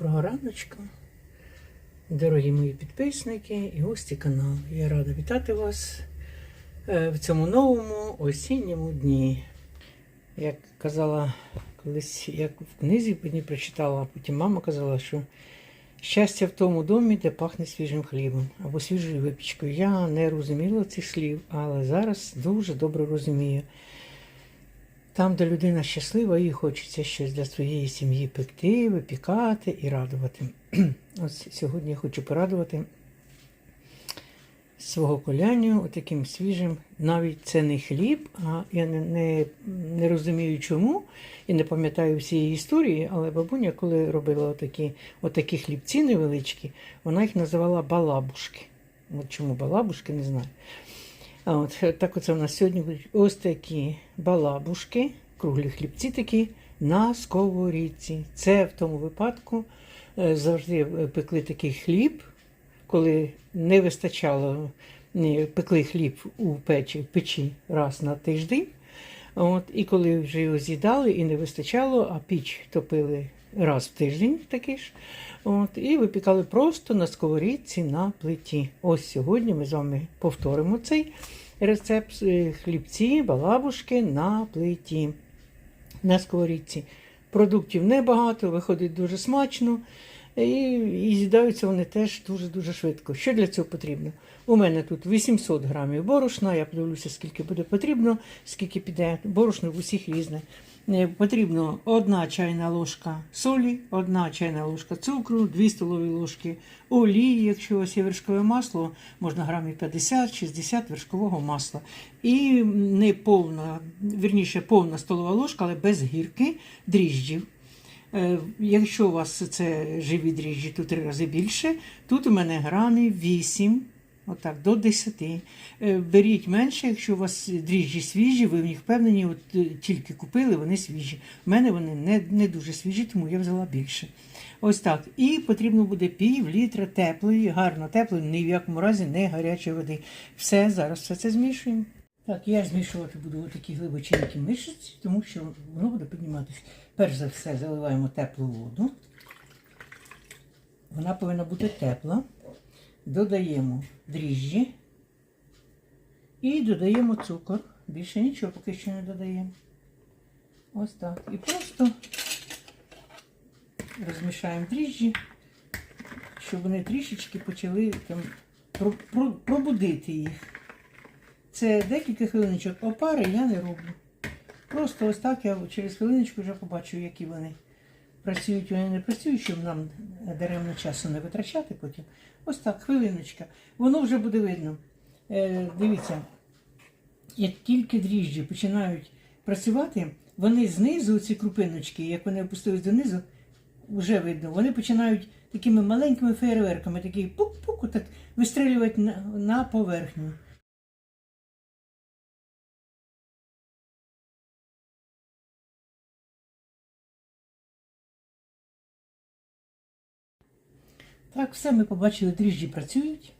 Доброго раночка, дорогі мої підписники і гості каналу. Я рада вітати вас е, в цьому новому осінньому дні. Як казала колись, як в книзі мені прочитала, а потім мама казала, що щастя в тому домі, де пахне свіжим хлібом або свіжою випічкою. Я не розуміла цих слів, але зараз дуже добре розумію. Там, де людина щаслива, їй хочеться щось для своєї сім'ї пекти, випікати і радувати. Ось сьогодні я хочу порадувати свого коляню таким свіжим. Навіть це не хліб, а я не, не, не розумію чому і не пам'ятаю всієї історії, але бабуня, коли робила отакі, отакі хлібці невеличкі, вона їх називала балабушки. От чому балабушки, не знаю. А от так оце у нас сьогодні ось такі балабушки, круглі хлібці такі на сковорідці. Це в тому випадку е, завжди пекли такий хліб, коли не вистачало, пекли хліб у печі, печі раз на тиждень. От, і коли вже його з'їдали і не вистачало, а піч топили раз в тиждень такий ж. От, і випікали просто на сковорідці на плиті. Ось сьогодні ми з вами повторимо цей рецепт е, хлібці, балабушки на плиті, на сковорідці. Продуктів небагато, виходить дуже смачно. І, і з'їдаються вони теж дуже-дуже швидко. Що для цього потрібно? У мене тут 800 грамів борошна, я подивлюся, скільки буде потрібно, скільки піде. Борошно в усіх різне. Потрібно одна чайна ложка солі, одна чайна ложка цукру, 2 столові ложки олії, якщо у вас є вершкове масло, можна грамів 50-60 вершкового масла. І не повна, вірніше, повна столова ложка, але без гірки дріжджів. Е, Якщо у вас це живі дріжджі, то три рази більше. Тут у мене грамів 8, отак, до 10. Е, Беріть менше, якщо у вас дріжджі свіжі, ви в них впевнені, от е, тільки купили, вони свіжі. У мене вони не, не дуже свіжі, тому я взяла більше. Ось так. І потрібно буде пів літра теплої, гарно теплої, ні в якому разі не гарячої води. Все, зараз все це змішуємо. Так, я змішувати буду такі глибоченькі мишиці, тому що воно буде підніматися. Перш за все заливаємо теплу воду. Вона повинна бути тепла. Додаємо дріжджі і додаємо цукор. Більше нічого поки що не додаємо. Ось так. І просто розмішаємо дріжджі, щоб вони трішечки почали там, про- про- пробудити їх. Це декілька хвилиночок опари я не роблю. Просто ось так я через хвилиночку вже побачу, які вони працюють, вони не працюють, щоб нам даремно часу не витрачати потім. Ось так, хвилиночка. Воно вже буде видно. Е, дивіться, як тільки дріжджі починають працювати, вони знизу, ці крупиночки, як вони опустились донизу, вже видно, вони починають такими маленькими фейерверками, такі пук-пук, так вистрілювати на, на поверхню. Так, все ми побачили, дріжджі працюють.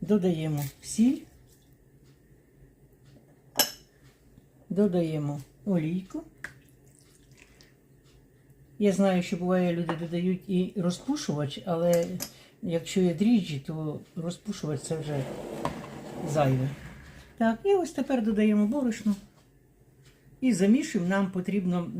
Додаємо сіль. Додаємо олійку. Я знаю, що буває, люди додають і розпушувач, але якщо є дріжджі, то розпушувач це вже зайве. Так, і ось тепер додаємо борошно. І замішуємо. Нам потрібно,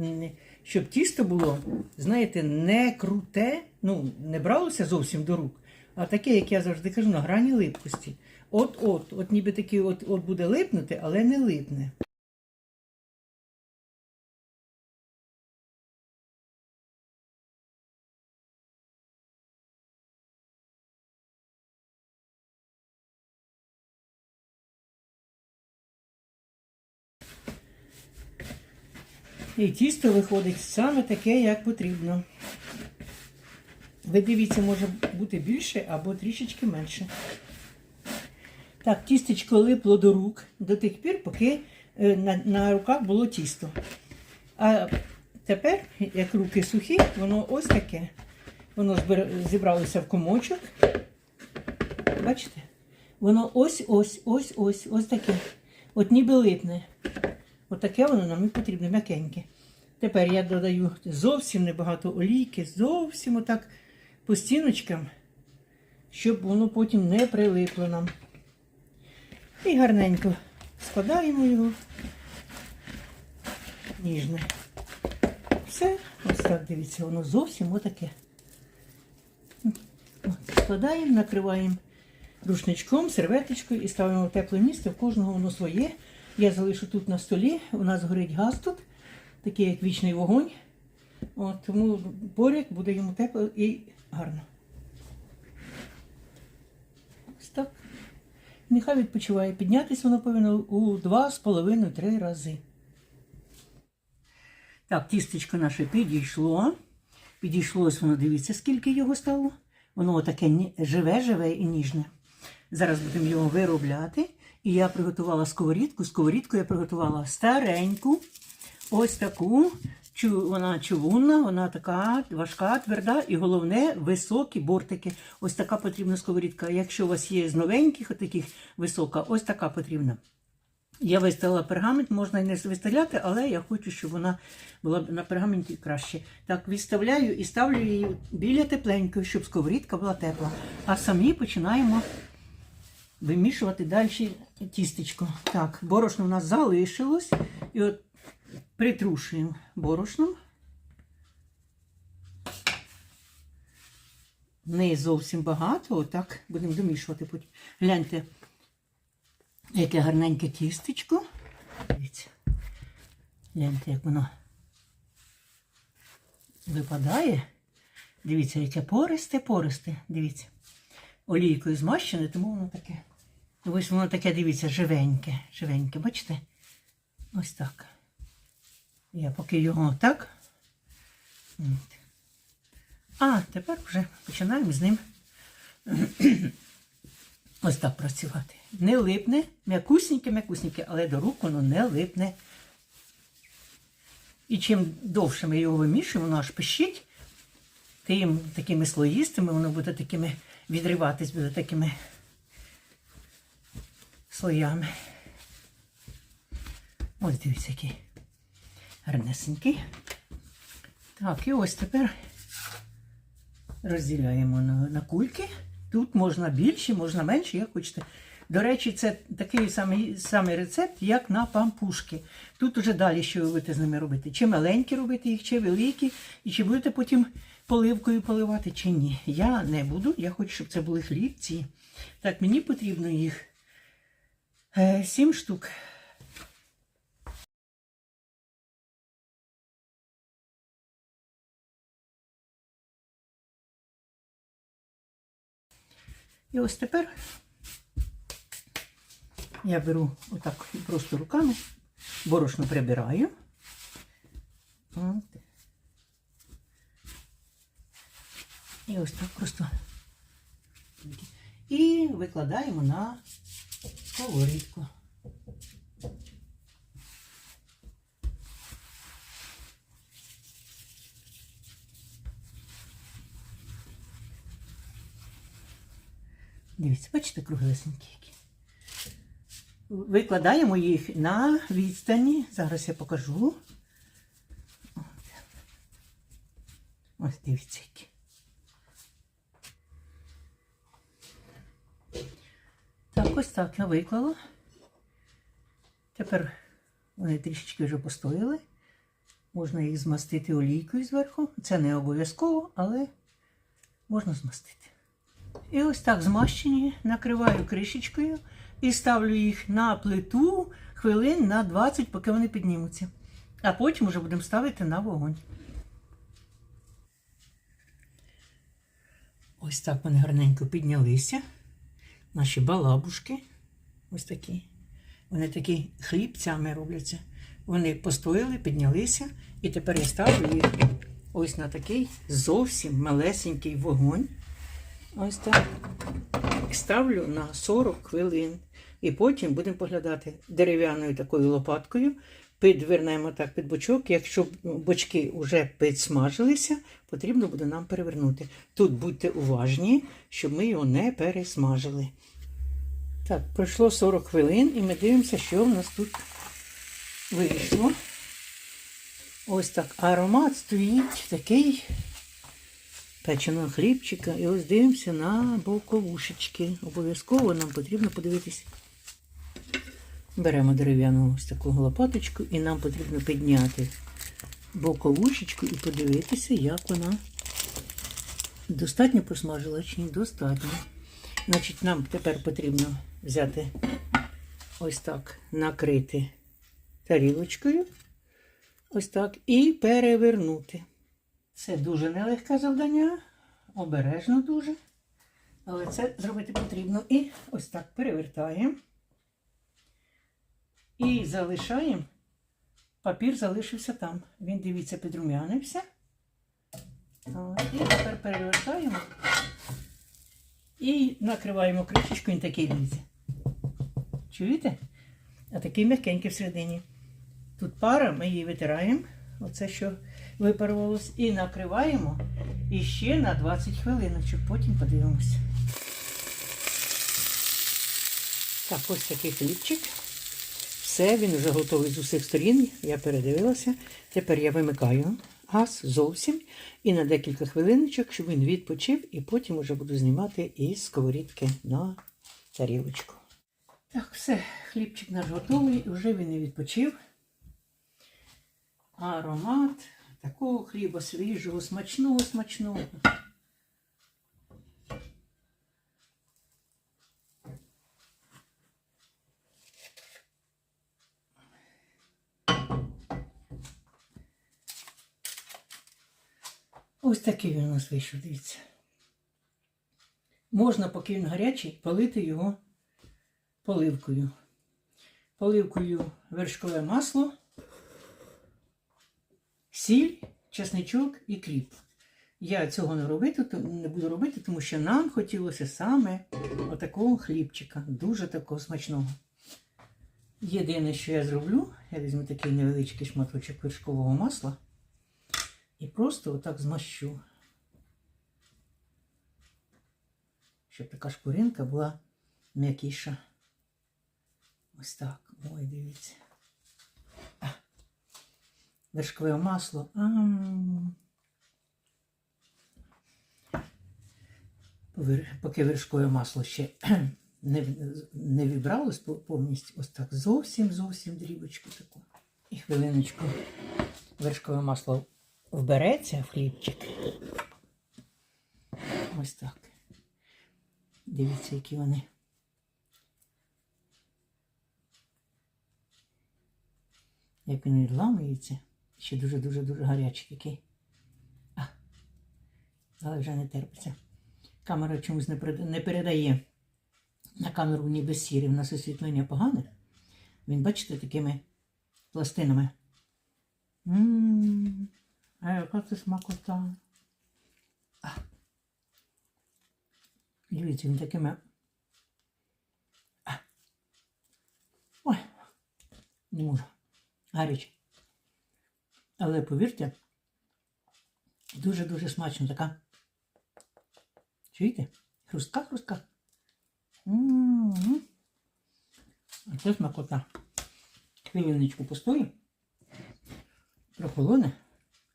щоб тісто було, знаєте, не круте, ну, не бралося зовсім до рук, а таке, як я завжди кажу, на грані липкості. От-от, от ніби таке от, от буде липнути, але не липне. І тісто виходить саме таке, як потрібно. Ви дивіться, може бути більше або трішечки менше. Так, тістечко липло до рук до тих пір, поки е, на, на руках було тісто. А тепер, як руки сухі, воно ось таке. Воно зібралося в комочок. Бачите? Воно ось ось ось ось ось таке. От ніби липне. Отаке воно нам і потрібно, м'якеньке. Тепер я додаю зовсім небагато олійки, зовсім отак по стіночкам, щоб воно потім не прилипло нам. І гарненько складаємо його ніжне. Все, ось так дивіться, воно зовсім отаке. От, складаємо, накриваємо рушничком, серветочкою і ставимо в тепле місце. В кожного воно своє. Я залишу тут на столі. У нас горить газ тут, такий як вічний вогонь. От, тому поряд буде йому тепло і гарно. Ось так. Нехай відпочиває. Піднятися воно повинно у 2,5-3 рази. Так, тістечко наше підійшло. Підійшло, ось воно, дивіться, скільки його стало. Воно таке живе-живе і ніжне. Зараз будемо його виробляти. І я приготувала сковорідку. Сковорідку я приготувала стареньку, ось таку. Вона чугунна, вона така важка, тверда і головне високі бортики. Ось така потрібна сковорідка. Якщо у вас є з новеньких, таких висока, ось така потрібна. Я виставила пергамент, можна і не виставляти, але я хочу, щоб вона була на пергаменті краще. Так, відставляю і ставлю її біля тепленької, щоб сковорідка була тепла. А самі починаємо вимішувати далі тістечко. Так, борошно у нас залишилось. І от притрушуємо борошном. Не зовсім багато, отак будемо домішувати потім. Гляньте, яке гарненьке тістечко. Дивіться. Гляньте, як воно випадає. Дивіться, яке пористе, пористе. Дивіться. Олійкою змащене, тому воно таке. Ось воно таке, дивіться, живеньке, живеньке. Бачите? Ось так. Я поки його так. А, тепер вже починаємо з ним ось так працювати. Не липне, м'якусіньке, м'якусіньке, але до рук воно не липне. І чим довше ми його вимішуємо, воно аж пищить, тим такими слоїстими воно буде такими відриватись, буде такими слоями. Ось дивіться, який гарнесенький. Так, і ось тепер розділяємо на, на кульки. Тут можна більше, можна менше, як хочете. До речі, це такий самий, самий рецепт, як на пампушки. Тут уже далі, що ви будете з ними робити. Чи маленькі робити їх, чи великі, і чи будете потім поливкою поливати, чи ні. Я не буду, я хочу, щоб це були хлібці. Так, мені потрібно їх е, сім штук. І ось тепер я беру отак просто руками, борошно прибираю. І ось так просто. І викладаємо на сковорідку. Дивіться, бачите, круглесенькі які. Викладаємо їх на відстані. Зараз я покажу. Ось дивіться які. Так, ось так я виклала. Тепер вони трішечки вже постояли. Можна їх змастити олійкою зверху. Це не обов'язково, але можна змастити. І ось так змащені, накриваю кришечкою і ставлю їх на плиту хвилин на 20, поки вони піднімуться. А потім вже будемо ставити на вогонь. Ось так вони гарненько піднялися. Наші балабушки. Ось такі. Вони такі хлібцями робляться. Вони постояли, піднялися, і тепер я ставлю їх ось на такий зовсім малесенький вогонь. Ось так. Ставлю на 40 хвилин. І потім будемо поглядати дерев'яною такою лопаткою. Підвернемо так під бочок. Якщо бочки вже підсмажилися, потрібно буде нам перевернути. Тут будьте уважні, щоб ми його не пересмажили. Так, пройшло 40 хвилин і ми дивимося, що в нас тут вийшло. Ось так аромат стоїть такий печеного хлібчика. І ось дивимося на боковушечки. Обов'язково нам потрібно подивитись. Беремо дерев'яну ось таку лопаточку і нам потрібно підняти боковушечку і подивитися, як вона достатньо просмажила чи ні? Достатньо. Значить, нам тепер потрібно взяти ось так, накрити тарілочкою. Ось так. І перевернути. Це дуже нелегке завдання, обережно дуже. Але це зробити потрібно. І ось так перевертаємо. І залишаємо. Папір залишився там. Він, дивіться, підрум'янився. І тепер перевертаємо. І накриваємо кришечкою, він такий лізе. Чуєте? А такий м'якенький всередині. Тут пара, ми її витираємо, оце що випарувалось, і накриваємо і ще на 20 хвилиночок, потім подивимося. Так, ось такий хлібчик. Все, він вже готовий з усіх сторін. Я передивилася. Тепер я вимикаю газ зовсім і на декілька хвилиночок, щоб він відпочив, і потім вже буду знімати із сковорідки на тарілочку. Так, все, хлібчик наш готовий, вже він і відпочив. Аромат такого хліба свіжого, смачного, смачного. Ось такий він у нас вийшов, дивіться. Можна, поки він гарячий, полити його поливкою. Поливкою вершкове масло, сіль, чесничок і кріп. Я цього не, робити, не буду робити, тому що нам хотілося саме отакого хлібчика, дуже такого смачного. Єдине, що я зроблю, я візьму такий невеличкий шматочок вершкового масла і просто отак змащу. Щоб така шкуринка була м'якіша. Ось так. Ой, дивіться. А. Вершкове масло. Ам. Повер- Поки вершкове масло ще не, не вібралось повністю, ось так зовсім зовсім дрібочку таку. І хвилиночку вершкове масло вбереться в хлібчик. Ось так. Дивіться, які вони. Як він відламується. Ще дуже-дуже-дуже гарячий такий. А, але вже не терпиться. Камера чомусь не, передає на камеру ніби сірі. У нас освітлення погане. Він, бачите, такими пластинами. Ммм, а яка це смакота. Дивіться, він такими. Ой, не можу. Гаряче. Але повірте, дуже-дуже смачно така. Чуєте? Хрустка, хрустка. А це смакота. Хвилиночку постоїть, прохолоне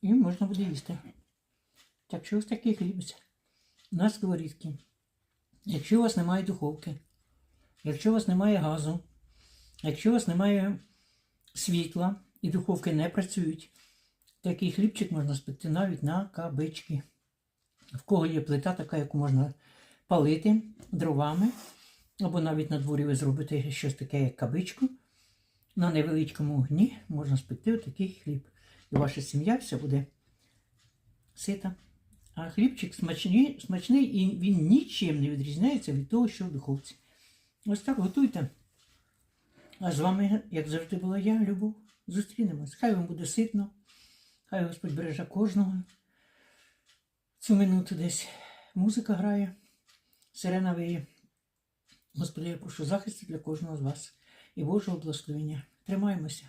і можна буде їсти. Так що ось такий хлібець. На сковорідці. Якщо у вас немає духовки, якщо у вас немає газу, якщо у вас немає світла і духовки не працюють, такий хлібчик можна спекти навіть на кабички. В кого є плита така, яку можна палити дровами, або навіть на дворі ви зробите щось таке, як кабичку. На невеличкому огні можна спекти такий хліб. І ваша сім'я вся буде сита. А хлібчик смачний, смачний і він нічим не відрізняється від того, що в духовці. Ось так готуйте. А з вами, як завжди, була я, Любов. Зустрінемось. Хай вам буде ситно, хай Господь береже кожного. Цю минуту десь музика грає, сирена виє. Господи, я прошу захисту для кожного з вас і Божого благословення. Тримаємося.